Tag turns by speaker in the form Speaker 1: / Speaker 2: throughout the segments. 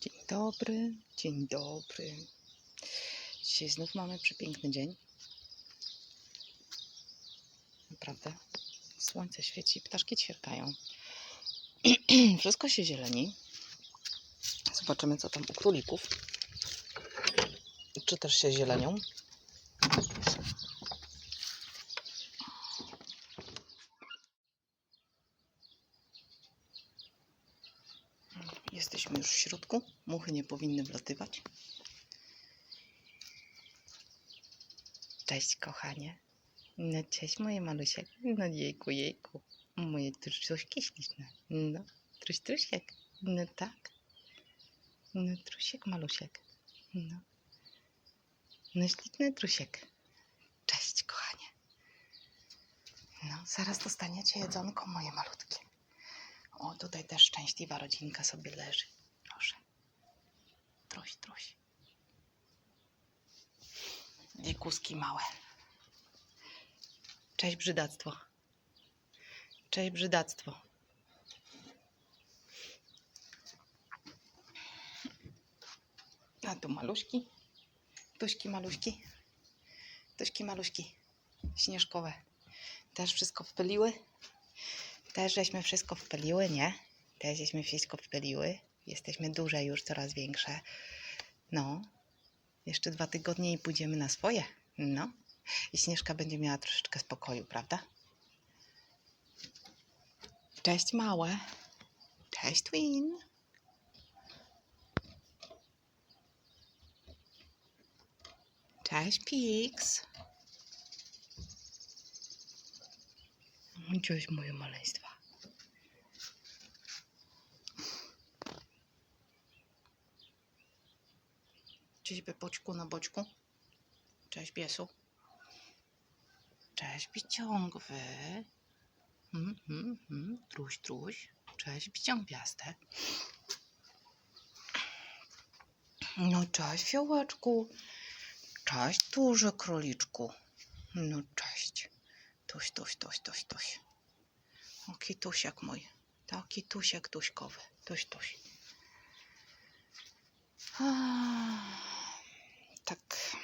Speaker 1: Dzień dobry, dzień dobry. Dzisiaj znów mamy przepiękny dzień. Naprawdę. Słońce świeci, ptaszki ćwierkają. Wszystko się zieleni. Zobaczymy, co tam u królików. Czy też się zielenią. Jesteśmy już w środku. Muchy nie powinny wlatywać. Cześć, kochanie. No cześć, moje malusiek. No jejku, jejku. Moje truszki śliczne. No, truś, trusiek. No tak. No, trusiek, malusiek. No. No, śliczny trusiek. Cześć, kochanie. No, zaraz dostaniecie jedzonko, moje malutkie. O, tutaj też szczęśliwa rodzinka sobie leży. Truś, truś. Dziekuski małe. Cześć brzydactwo. Cześć brzydactwo. A tu maluśki. Tuśki maluśki. Tuśki maluśki. Śnieżkowe. Też wszystko wpyliły. Też żeśmy wszystko wpyliły, nie? Też żeśmy wszystko wpyliły. Jesteśmy duże już, coraz większe. No. Jeszcze dwa tygodnie i pójdziemy na swoje. No. I Śnieżka będzie miała troszeczkę spokoju, prawda? Cześć małe. Cześć Twin. Cześć Pix. Cześć moje maleństwa. Bepoćku na boczku. Cześć Biesu. Cześć Biciągwy. Mm, mm, mm. Truś, truś. Cześć Biciągwiaste. No cześć Fiołeczku. Cześć duży króliczku. No cześć. Tuś, tuś, tuś, tuś, tuś. O kitusiak mój. Taki tusiak tuśkowy. Tuś, tuś. Ah, tak.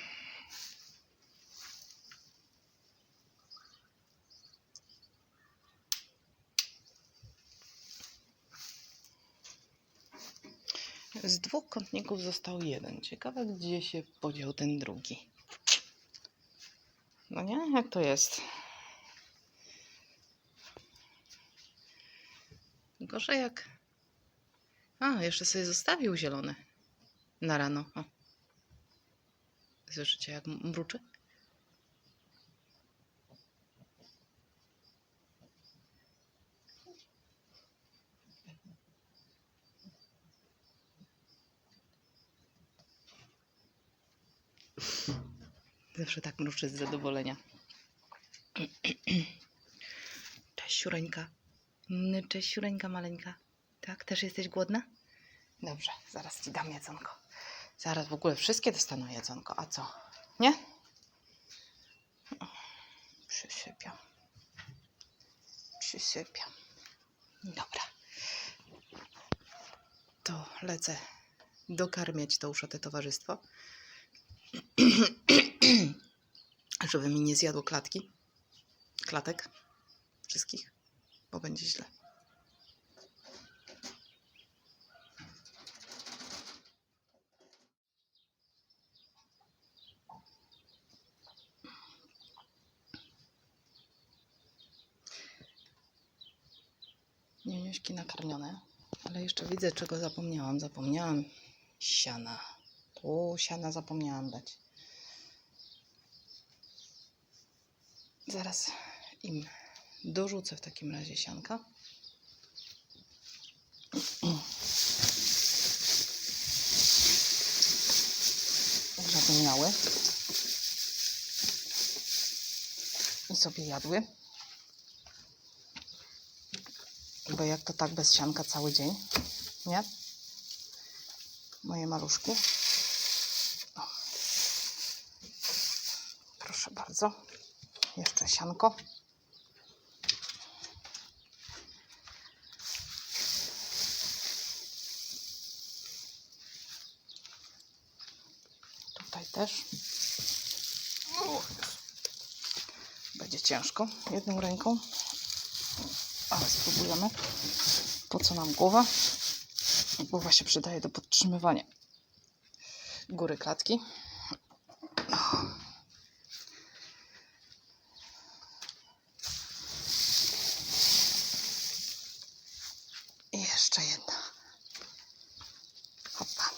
Speaker 1: Z dwóch kątników został jeden. Ciekawe, gdzie się podział ten drugi. No nie? Jak to jest? Gorzej jak... A, jeszcze sobie zostawił zielone. Na rano. O. Słyszycie jak mruczy? Zawsze tak mruczy z zadowolenia. Cześć, siureńka. No, Cześć, siureńka maleńka. Tak, też jesteś głodna? Dobrze, zaraz ci dam jedzonko. Zaraz w ogóle wszystkie dostaną jedzonko. A co? Nie? Przysypiam. Przysypiam. Dobra. To lecę dokarmiać to uszate towarzystwo. Żeby mi nie zjadło klatki. Klatek. Wszystkich. Bo będzie źle. Nakarmione. Ale jeszcze widzę, czego zapomniałam. Zapomniałam siana. Tu siana zapomniałam dać. Zaraz im dorzucę w takim razie sianka. Żeby miały. I sobie jadły. Bo jak to tak bez sianka cały dzień, nie? Moje maluszki. O. Proszę bardzo. Jeszcze sianko. Tutaj też. Będzie ciężko jedną ręką, ale spróbujemy. Po co nam głowa? Głowa się przydaje do podtrzymywania góry klatki. I jeszcze jedna. Hopa.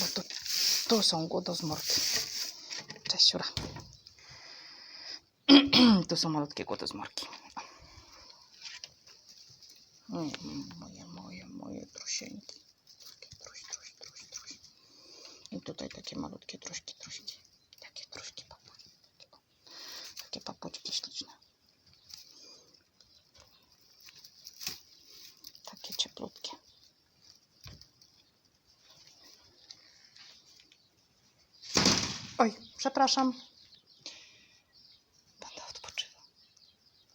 Speaker 1: Bo tu, tu są głodozmorki. Siura. tu są malutkie głodozmorki. Mm, Moje, moje, moje trusieńki. Truś, truś, truś, truś. I tutaj takie malutkie truśki, truśki. Takie truśki papugi. Takie papuczki śliczne. Takie cieplutkie. Oj, przepraszam. Będę odpoczywał.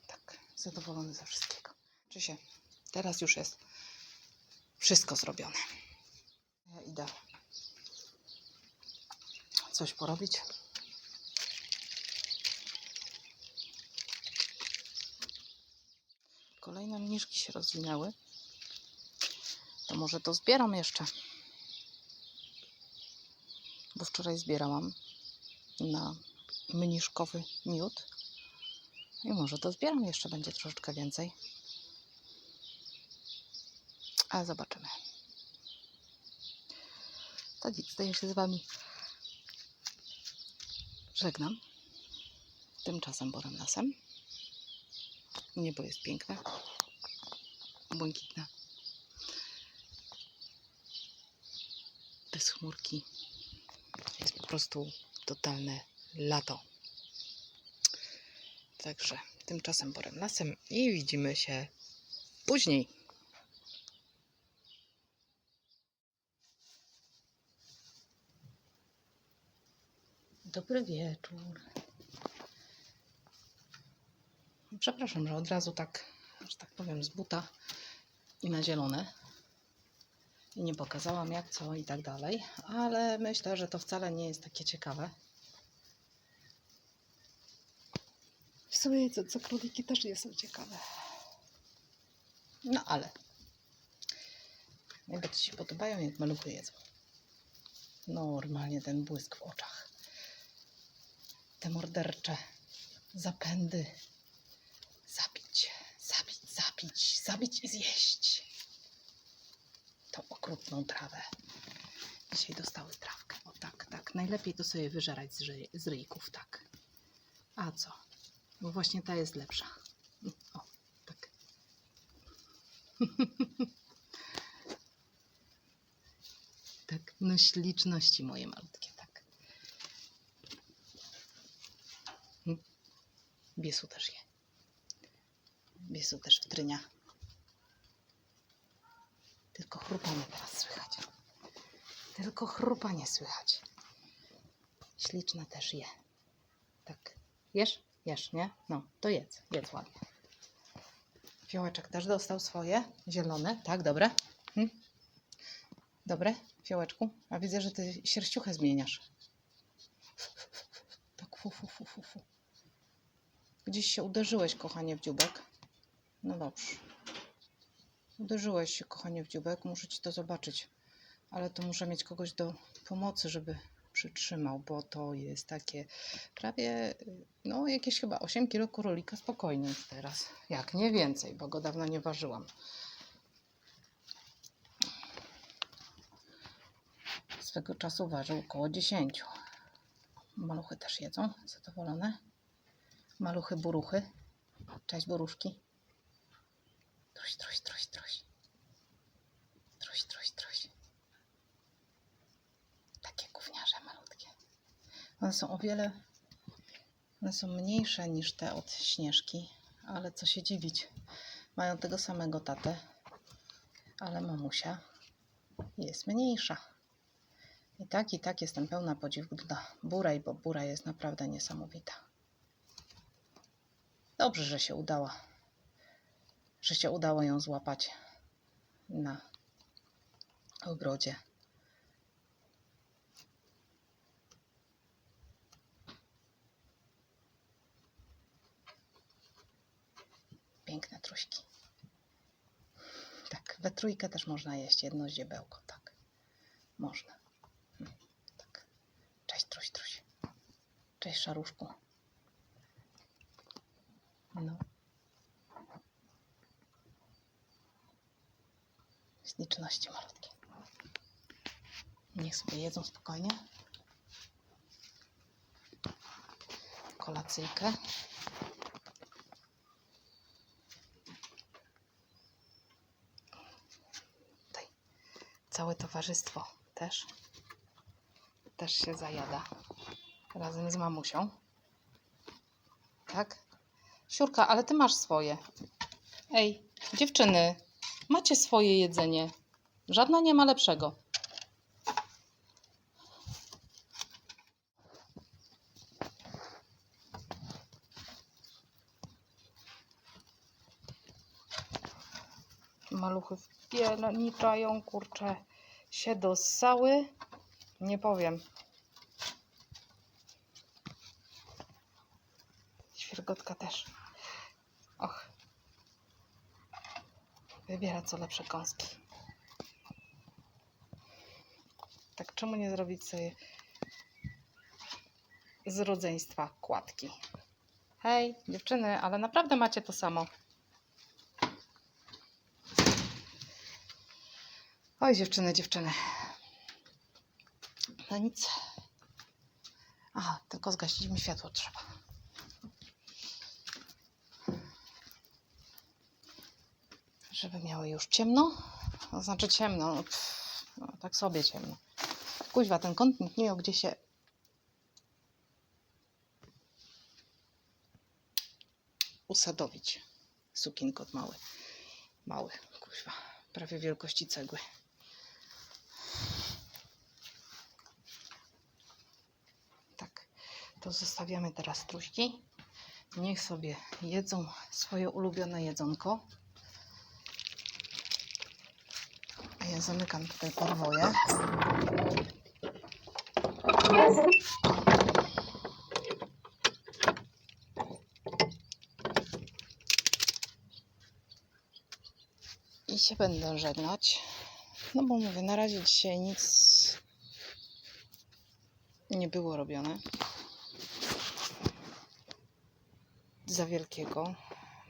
Speaker 1: Tak, zadowolony ze wszystkiego. Czy się? Teraz już jest wszystko zrobione. Ja idę coś porobić. Kolejne mniszki się rozwinęły. To może to zbieram jeszcze. Bo wczoraj zbierałam na mniszkowy miód. I może to zbieram jeszcze, będzie troszeczkę więcej. Ale zobaczymy. To nic, to ja się z Wami żegnam. Tymczasem borem lasem. Niebo jest piękne. Błękitne. Bez chmurki. Jest po prostu totalne lato. Także tymczasem borem lasem i widzimy się później. Dobry wieczór. Przepraszam, że od razu tak, że tak powiem, z buta i na zielone. I nie pokazałam jak co i tak dalej, ale myślę, że to wcale nie jest takie ciekawe. W sumie co, co króliki też nie są ciekawe. No ale najbardziej się podobają, jak maluchy jedzą. Normalnie ten błysk w oczach. Te mordercze zapędy. Zabić, zabić, zabić, zabić i zjeść. Okrutną trawę. Dzisiaj dostały trawkę. O tak, tak. Najlepiej to sobie wyżerać z, ży- z ryjków, tak. A co? Bo właśnie ta jest lepsza. O, tak. tak, no śliczności moje malutkie, tak. Mm. Biesu też je. Biesu też wtrynia. Tylko chrupanie teraz słychać. Tylko chrupanie słychać. Śliczna też je. Tak. Jesz? Jesz, nie? No, to jedz. Jedz ładnie. Fiołeczek też dostał swoje. Zielone. Tak, dobre. Hm? Dobre, fiołeczku? A widzę, że ty sierściuchę zmieniasz. Tak, fu, fu, fu, fu, fu. Gdzieś się uderzyłeś, kochanie, w dziubek. No dobrze. Uderzyłeś się, kochanie, w dziubek. Muszę ci to zobaczyć. Ale to muszę mieć kogoś do pomocy, żeby przytrzymał, bo to jest takie prawie, no jakieś chyba 8 kilo królika spokojnie teraz. Jak nie więcej, bo go dawno nie ważyłam. Swego czasu ważył około 10. Maluchy też jedzą, zadowolone. Maluchy, buruchy. Cześć, buruszki. Truś, truś, truś, truś. Truś, truś, truś. Takie gówniarze malutkie. One są o wiele, one są mniejsze niż te od Śnieżki, ale co się dziwić. Mają tego samego tatę, ale mamusia jest mniejsza. I tak, i tak jestem pełna podziwu dla Burej, bo Bura jest naprawdę niesamowita. Dobrze, że się udała. Że się udało ją złapać na ogrodzie. Piękne truśki. Tak, we trójkę też można jeść jedno ździebełko, tak. Można. Tak. Cześć, truś, truś. Cześć, szaruszku. No. Śliczności malutkie. Niech sobie jedzą spokojnie. Kolacyjkę. Tutaj całe towarzystwo też. Też się zajada. Razem z mamusią. Tak? Siurka, ale ty masz swoje. Ej, dziewczyny, macie swoje jedzenie. Żadna nie ma lepszego. Maluchy wpierniczają, kurczę, się dossały. Nie powiem. Świergotka też. Wybiera co lepsze kąski. Tak czemu nie zrobić sobie z rodzeństwa kładki? Hej, dziewczyny, ale naprawdę macie to samo. Oj, dziewczyny, dziewczyny. No nic. Aha, tylko zgasić mi światło trzeba. Żeby miały już ciemno. To znaczy ciemno. No, pff, no, tak sobie ciemno. Kuźwa, ten kąt nikt nie miał gdzie się usadowić. Sukienkot mały. Mały, kuźwa. Prawie wielkości cegły. Tak, to zostawiamy teraz truśki. Niech sobie jedzą swoje ulubione jedzonko. A ja zamykam tutaj podwoje. I się będę żegnać. No bo mówię, na razie dzisiaj nic nie było robione. Za wielkiego.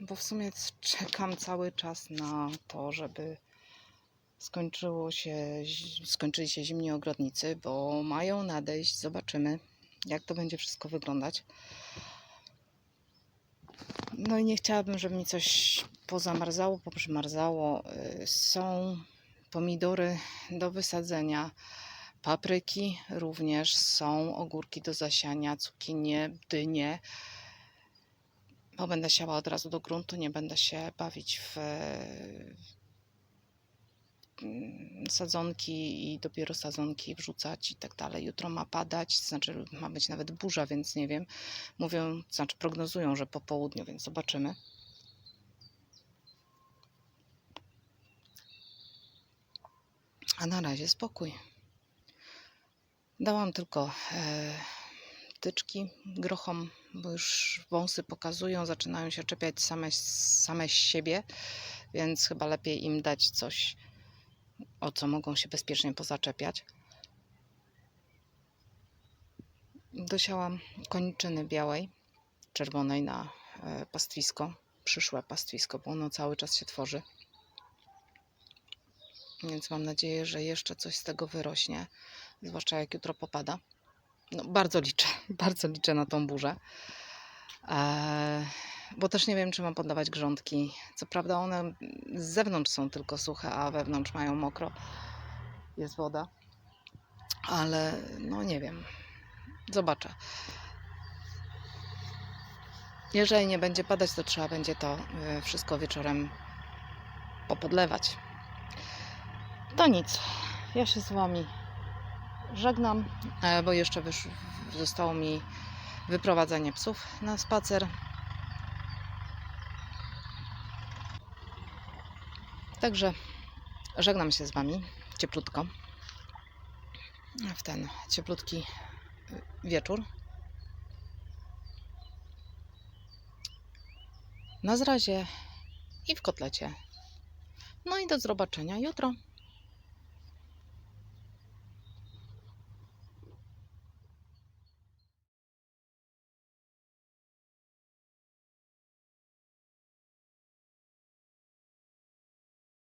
Speaker 1: Bo w sumie czekam cały czas na to, żeby skończyło się, skończyli się zimni ogrodnicy, bo mają nadejść. Zobaczymy, jak to będzie wszystko wyglądać. No i nie chciałabym, żeby mi coś pozamarzało, poprzymarzało. Y, Są pomidory do wysadzenia, papryki również, są ogórki do zasiania, cukinie, dynie. Bo będę siała od razu do gruntu, nie będę się bawić w sadzonki i dopiero sadzonki wrzucać i tak dalej. Jutro ma padać, znaczy ma być nawet burza, więc nie wiem. Mówią, znaczy prognozują, że po południu, więc zobaczymy. A na razie spokój. Dałam tylko e, tyczki grochom, bo już wąsy pokazują, zaczynają się czepiać same, same z siebie, więc chyba lepiej im dać coś, o co mogą się bezpiecznie pozaczepiać. Dosiałam koniczyny białej, czerwonej na e, pastwisko, przyszłe pastwisko, bo ono cały czas się tworzy. Więc mam nadzieję, że jeszcze coś z tego wyrośnie, zwłaszcza jak jutro popada. No, bardzo liczę, bardzo liczę na tą burzę. Eee, bo też nie wiem, czy mam poddawać grządki. Co prawda one z zewnątrz są tylko suche, a wewnątrz mają mokro. Jest woda. Ale no nie wiem. Zobaczę. Jeżeli nie będzie padać, to trzeba będzie to y, wszystko wieczorem popodlewać. To nic. Ja się z Wami żegnam, e, bo jeszcze zostało mi wyprowadzenie psów na spacer. Także żegnam się z Wami. cieplutko. W ten cieplutki wieczór. Na zrazie i w kotlecie. No i do zobaczenia jutro.